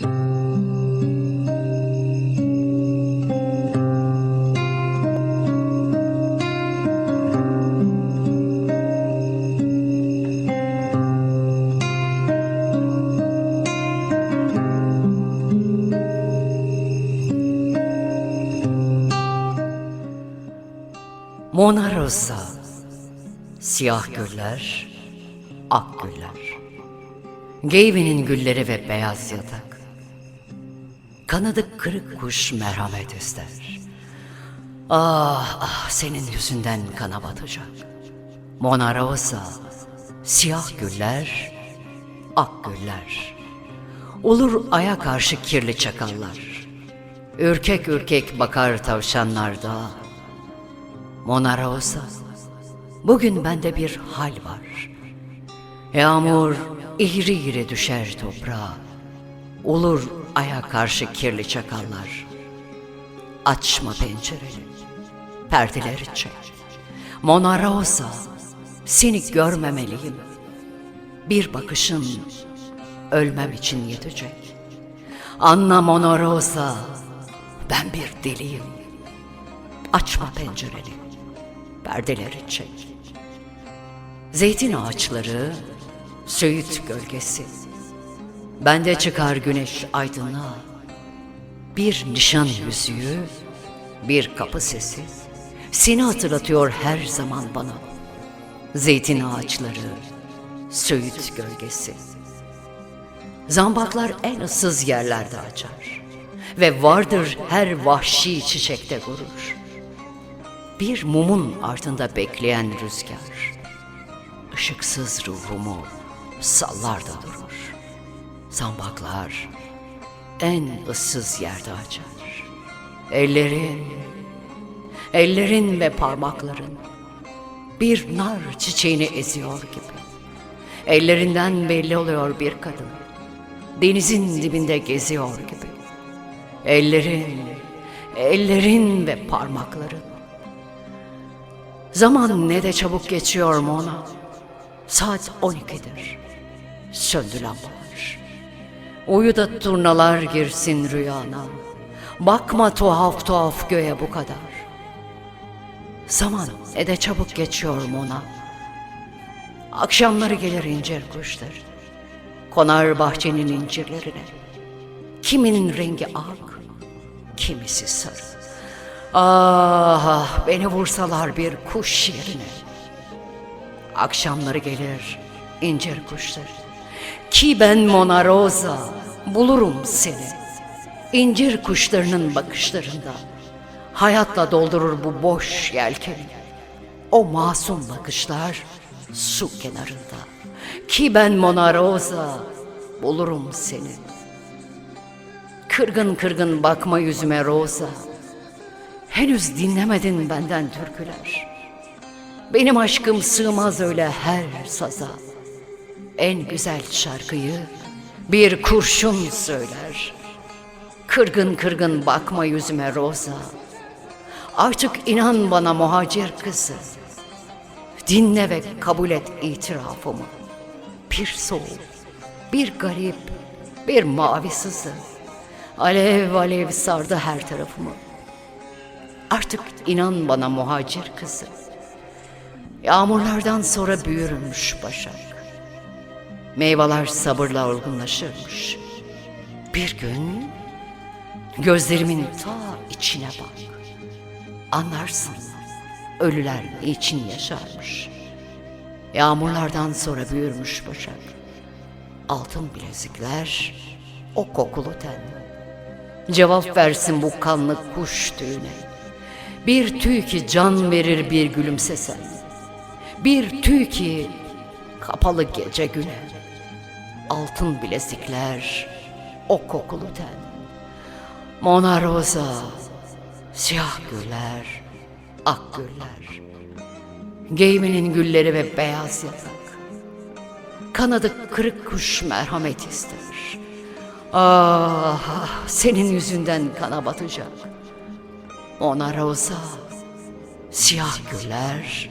Mona Rosa, siyah güller, ak güller. Geyvenin gülleri ve beyaz yatak. Kanadı kırık kuş merhamet ister. Ah ah senin yüzünden kana batacak. Mona Rosa, siyah güller, ak güller. Olur aya karşı kirli çakallar. Ürkek ürkek bakar tavşanlar da. Mona Rosa, bugün bende bir hal var. Yağmur ihri ihri düşer toprağa. Olur aya karşı kirli çakallar. Açma pencereni, perdeleri çek. Mona Rosa, seni görmemeliyim. Bir bakışın ölmem için yetecek. Anla Mona Rosa, ben bir deliyim. Açma pencereni, perdeleri çek. Zeytin ağaçları, söğüt gölgesi. Bende çıkar güneş aydınlığa. Bir nişan yüzüğü, bir kapı sesi. Seni hatırlatıyor her zaman bana. Zeytin ağaçları, söğüt gölgesi. Zambaklar en ıssız yerlerde açar. Ve vardır her vahşi çiçekte gurur. Bir mumun ardında bekleyen rüzgar. ışıksız ruhumu sallar da durur. Zambaklar en ıssız yerde açar. Ellerin, ellerin ve parmakların bir nar çiçeğini eziyor gibi. Ellerinden belli oluyor bir kadın. Denizin dibinde geziyor gibi. Ellerin, ellerin ve parmakların. Zaman ne de çabuk geçiyor Mona. Saat 12'dir. Söndü lambalar. Uyu da turnalar girsin rüyana. Bakma tuhaf tuhaf göğe bu kadar. Zaman ne de çabuk geçiyor Mona. Akşamları gelir incir kuşlar. Konar bahçenin incirlerine. Kiminin rengi ak, kimisi sarı. Ah, ah, beni vursalar bir kuş yerine. Akşamları gelir incir kuşları. Ki ben Mona Rosa bulurum seni. İncir kuşlarının bakışlarında. Hayatla doldurur bu boş yelkeni. O masum bakışlar su kenarında. Ki ben Mona Rosa bulurum seni. Kırgın kırgın bakma yüzüme Rosa. Henüz dinlemedin benden türküler. Benim aşkım sığmaz öyle her saza. En güzel şarkıyı bir kurşun söyler. Kırgın kırgın bakma yüzüme Rosa. Artık inan bana muhacir kızı. Dinle ve kabul et itirafımı. Bir soğuk, bir garip, bir mavi sızı. Alev alev sardı her tarafımı. Artık inan bana muhacir kızı. Yağmurlardan sonra büyürmüş başak. Meyveler sabırla olgunlaşırmış. Bir gün gözlerimin ta içine bak. Anlarsın ölüler niçin yaşarmış. Yağmurlardan sonra büyürmüş başak. Altın bilezikler, o kokulu ten. Cevap versin bu kanlı kuş düğüne. Bir tüy ki can verir bir gülümsesen. Bir tüy ki kapalı gece güne. Altın bilezikler, o kokulu ten. Mona Rosa, siyah güller, ak güller. Geymenin gülleri ve beyaz yatak. Kanadı kırık kuş merhamet ister. Ah, senin yüzünden kana batacak. Ona Rosa, siyah güller,